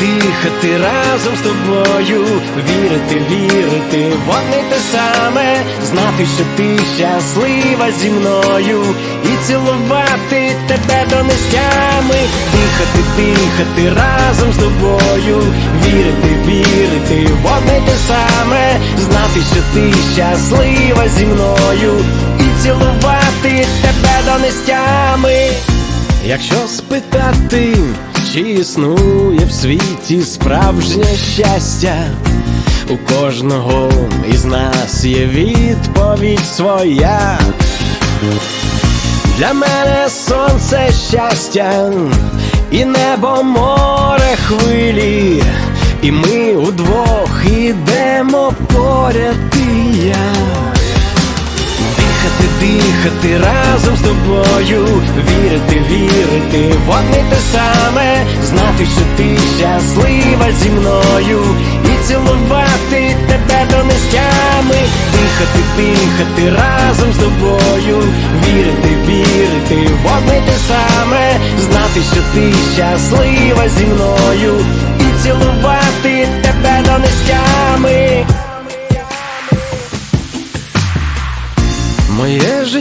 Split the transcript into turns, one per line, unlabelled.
дихати разом з тобою, вірити, вірити, в одне те саме, знати, що ти щаслива зі мною, і цілувати тебе до нестями, дихати, дихати разом з тобою, вірити, вірити, в одне те саме, знати, що ти щаслива зі мною, і цілувати тебе до нестями. Якщо спитати, чи існує в світі справжнє щастя, у кожного із нас є відповідь своя. Для мене сонце щастя, і небо море хвилі, і ми удвох ідемо поряд. Дихати, дихати разом з тобою, вірити, вірити, в одне те саме, знати, що ти щаслива зі мною, і цілувати тебе до нестями, дихати, дихати разом з тобою, вірити, вірити, в одне те саме, знати, що ти щаслива зі мною, і цілувати тебе до нестями. Моє життя